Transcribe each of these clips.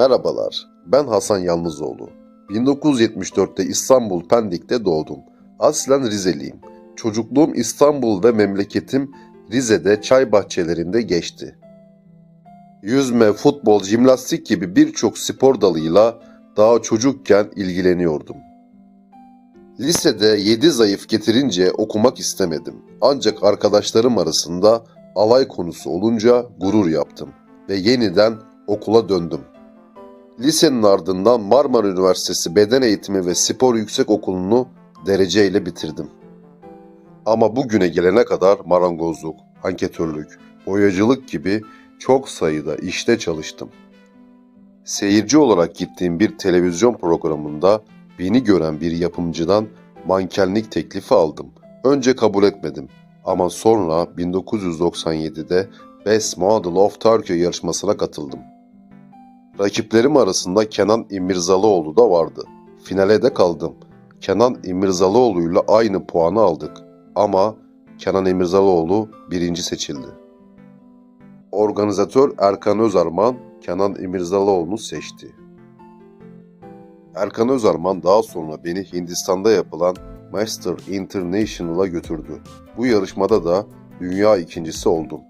Merhabalar, ben Hasan Yalnızoğlu. 1974'te İstanbul Pendik'te doğdum. Aslen Rizeliyim. Çocukluğum İstanbul ve memleketim Rize'de çay bahçelerinde geçti. Yüzme, futbol, jimnastik gibi birçok spor dalıyla daha çocukken ilgileniyordum. Lisede 7 zayıf getirince okumak istemedim. Ancak arkadaşlarım arasında alay konusu olunca gurur yaptım ve yeniden okula döndüm. Lisenin ardından Marmara Üniversitesi Beden Eğitimi ve Spor Yüksek Okulu'nu dereceyle bitirdim. Ama bugüne gelene kadar marangozluk, anketörlük, boyacılık gibi çok sayıda işte çalıştım. Seyirci olarak gittiğim bir televizyon programında beni gören bir yapımcıdan mankenlik teklifi aldım. Önce kabul etmedim ama sonra 1997'de Best Model of Turkey yarışmasına katıldım. Rakiplerim arasında Kenan İmirzalıoğlu da vardı. Finale de kaldım. Kenan İmirzalıoğlu'yla aynı puanı aldık. Ama Kenan İmirzalıoğlu birinci seçildi. Organizatör Erkan Özarman Kenan İmirzalıoğlu'nu seçti. Erkan Özarman daha sonra beni Hindistan'da yapılan Master International'a götürdü. Bu yarışmada da dünya ikincisi oldum.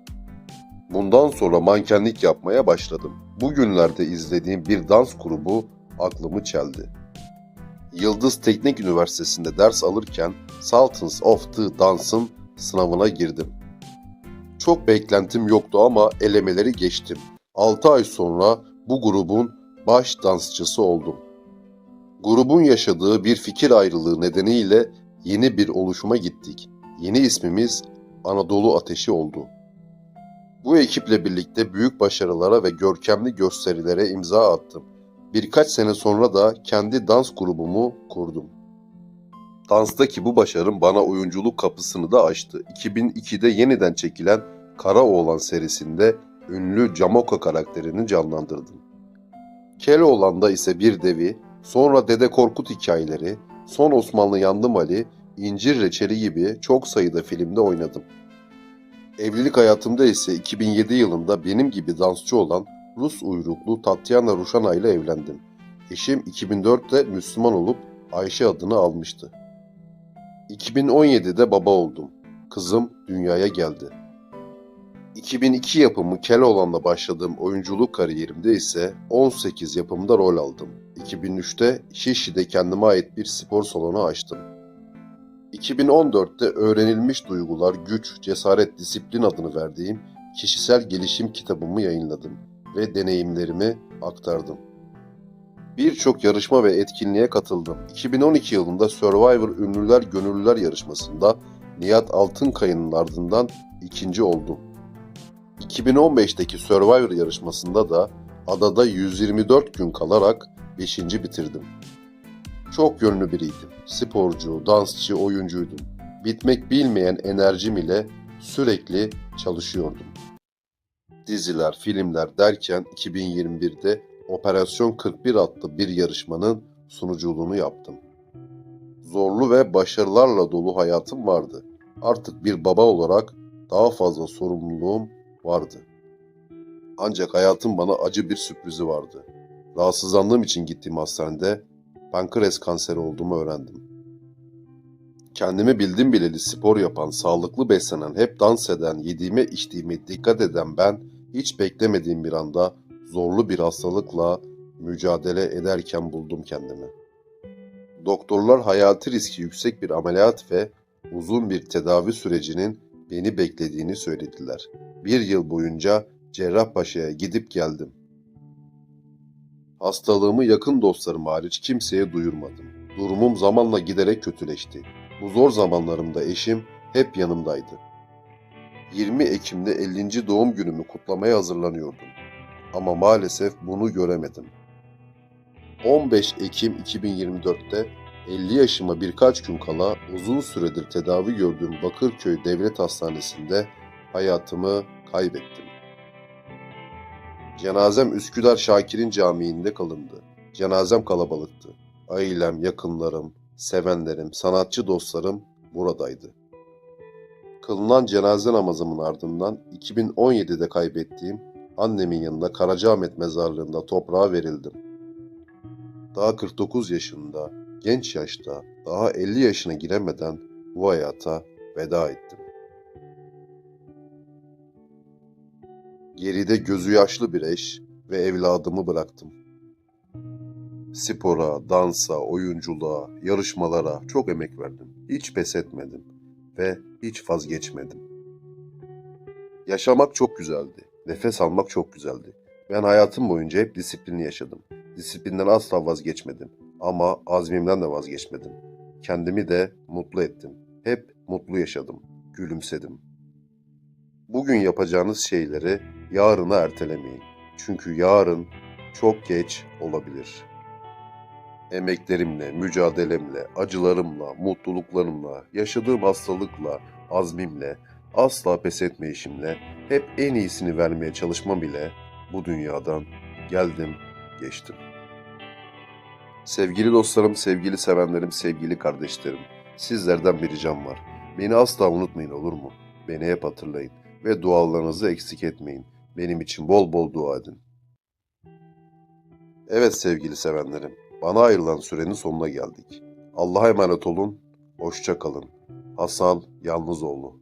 Bundan sonra mankenlik yapmaya başladım. Bugünlerde izlediğim bir dans grubu aklımı çeldi. Yıldız Teknik Üniversitesi'nde ders alırken Sultans of the Dance'ın sınavına girdim. Çok beklentim yoktu ama elemeleri geçtim. 6 ay sonra bu grubun baş dansçısı oldum. Grubun yaşadığı bir fikir ayrılığı nedeniyle yeni bir oluşuma gittik. Yeni ismimiz Anadolu Ateşi oldu. Bu ekiple birlikte büyük başarılara ve görkemli gösterilere imza attım. Birkaç sene sonra da kendi dans grubumu kurdum. Danstaki bu başarım bana oyunculuk kapısını da açtı. 2002'de yeniden çekilen Karaoğlan serisinde ünlü Camoka karakterini canlandırdım. Keloğlan'da ise bir devi, sonra Dede Korkut hikayeleri, Son Osmanlı Yandım Ali, İncir Reçeli gibi çok sayıda filmde oynadım. Evlilik hayatımda ise 2007 yılında benim gibi dansçı olan Rus uyruklu Tatyana Ruşana ile evlendim. Eşim 2004'te Müslüman olup Ayşe adını almıştı. 2017'de baba oldum. Kızım dünyaya geldi. 2002 yapımı Keloğlan'la başladığım oyunculuk kariyerimde ise 18 yapımda rol aldım. 2003'te Şişli'de kendime ait bir spor salonu açtım. 2014'te Öğrenilmiş Duygular, Güç, Cesaret, Disiplin adını verdiğim kişisel gelişim kitabımı yayınladım ve deneyimlerimi aktardım. Birçok yarışma ve etkinliğe katıldım. 2012 yılında Survivor Ünlüler Gönüllüler yarışmasında Nihat Altınkaya'nın ardından ikinci oldum. 2015'teki Survivor yarışmasında da adada 124 gün kalarak 5. bitirdim. Çok yönlü biriydim. Sporcu, dansçı, oyuncuydum. Bitmek bilmeyen enerjim ile sürekli çalışıyordum. Diziler, filmler derken 2021'de Operasyon 41 adlı bir yarışmanın sunuculuğunu yaptım. Zorlu ve başarılarla dolu hayatım vardı. Artık bir baba olarak daha fazla sorumluluğum vardı. Ancak hayatın bana acı bir sürprizi vardı. Rahatsızlandığım için gittiğim hastanede pankreas kanseri olduğumu öğrendim. Kendimi bildim bileli spor yapan, sağlıklı beslenen, hep dans eden, yediğime içtiğime dikkat eden ben hiç beklemediğim bir anda zorlu bir hastalıkla mücadele ederken buldum kendimi. Doktorlar hayati riski yüksek bir ameliyat ve uzun bir tedavi sürecinin beni beklediğini söylediler. Bir yıl boyunca Cerrahpaşa'ya gidip geldim. Hastalığımı yakın dostlarım hariç kimseye duyurmadım. Durumum zamanla giderek kötüleşti. Bu zor zamanlarımda eşim hep yanımdaydı. 20 Ekim'de 50. doğum günümü kutlamaya hazırlanıyordum. Ama maalesef bunu göremedim. 15 Ekim 2024'te 50 yaşıma birkaç gün kala uzun süredir tedavi gördüğüm Bakırköy Devlet Hastanesi'nde hayatımı kaybettim. Cenazem Üsküdar Şakir'in camiinde kalındı. Cenazem kalabalıktı. Ailem, yakınlarım, sevenlerim, sanatçı dostlarım buradaydı. Kılınan cenaze namazımın ardından 2017'de kaybettiğim annemin yanında Karacaahmet mezarlığında toprağa verildim. Daha 49 yaşında, genç yaşta, daha 50 yaşına giremeden bu hayata veda ettim. Geride gözü yaşlı bir eş ve evladımı bıraktım. Spora, dansa, oyunculuğa, yarışmalara çok emek verdim. Hiç pes etmedim ve hiç vazgeçmedim. Yaşamak çok güzeldi. Nefes almak çok güzeldi. Ben hayatım boyunca hep disiplinli yaşadım. Disiplinden asla vazgeçmedim. Ama azmimden de vazgeçmedim. Kendimi de mutlu ettim. Hep mutlu yaşadım. Gülümsedim. Bugün yapacağınız şeyleri yarına ertelemeyin. Çünkü yarın çok geç olabilir. Emeklerimle, mücadelemle, acılarımla, mutluluklarımla, yaşadığım hastalıkla, azmimle, asla pes etmeyişimle, hep en iyisini vermeye çalışmam ile bu dünyadan geldim, geçtim. Sevgili dostlarım, sevgili sevenlerim, sevgili kardeşlerim, sizlerden bir ricam var. Beni asla unutmayın olur mu? Beni hep hatırlayın ve dualarınızı eksik etmeyin. Benim için bol bol dua edin. Evet sevgili sevenlerim, bana ayrılan sürenin sonuna geldik. Allah'a emanet olun, hoşça kalın. Hasan Yalnızoğlu